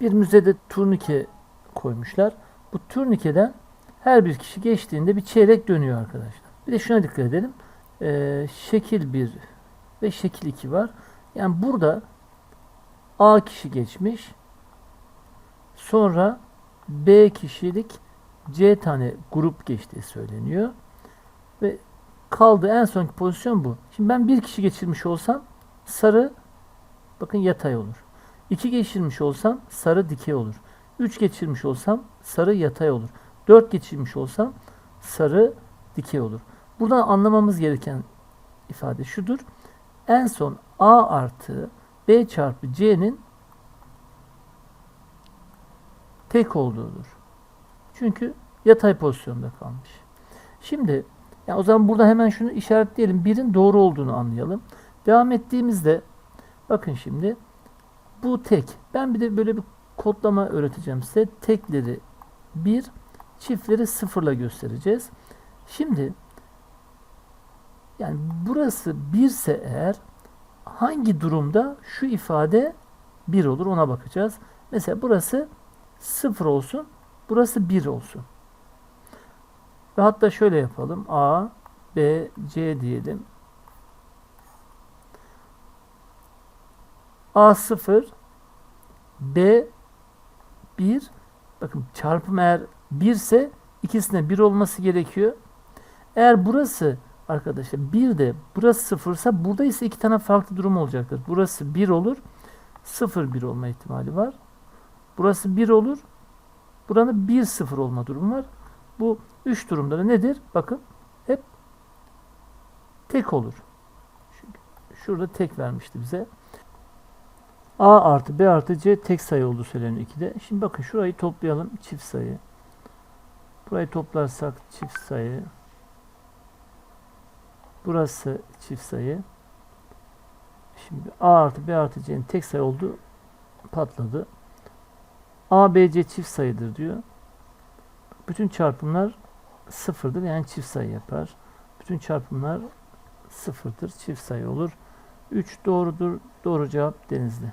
Bir müzede turnike koymuşlar. Bu turnikeden her bir kişi geçtiğinde bir çeyrek dönüyor arkadaşlar. Bir de şuna dikkat edelim. Ee, şekil 1 ve şekil 2 var. Yani burada A kişi geçmiş. Sonra B kişilik C tane grup geçtiği söyleniyor. Ve kaldı en sonki pozisyon bu. Şimdi ben bir kişi geçirmiş olsam sarı bakın yatay olur. İki geçirmiş olsam sarı dikey olur. Üç geçirmiş olsam sarı yatay olur. Dört geçirmiş olsam sarı dikey olur. Buradan anlamamız gereken ifade şudur. En son A artı B çarpı C'nin tek olduğudur. Çünkü yatay pozisyonda kalmış. Şimdi ya o zaman burada hemen şunu işaretleyelim. Birin doğru olduğunu anlayalım. Devam ettiğimizde bakın şimdi bu tek. Ben bir de böyle bir kodlama öğreteceğim size. Tekleri 1, çiftleri sıfırla göstereceğiz. Şimdi yani burası 1 ise eğer hangi durumda şu ifade 1 olur ona bakacağız. Mesela burası 0 olsun, burası 1 olsun. Ve hatta şöyle yapalım. A, B, C diyelim. A 0, B 1. Bakın çarpım eğer 1 ise ikisine 1 olması gerekiyor. Eğer burası arkadaşlar 1 de burası 0 ise burada ise iki tane farklı durum olacaktır. Burası 1 olur. 0 1 olma ihtimali var. Burası 1 olur. Buranın 1 0 olma durumu var. Bu üç durumda da nedir? Bakın hep tek olur. Şurada tek vermişti bize. A artı B artı C tek sayı olduğu söyleniyor 2'de. Şimdi bakın şurayı toplayalım. Çift sayı. Burayı toplarsak çift sayı. Burası çift sayı. Şimdi A artı B artı C'nin tek sayı oldu. Patladı. A, B, C çift sayıdır diyor. Bütün çarpımlar sıfırdır. Yani çift sayı yapar. Bütün çarpımlar sıfırdır. Çift sayı olur. 3 doğrudur. Doğru cevap denizli.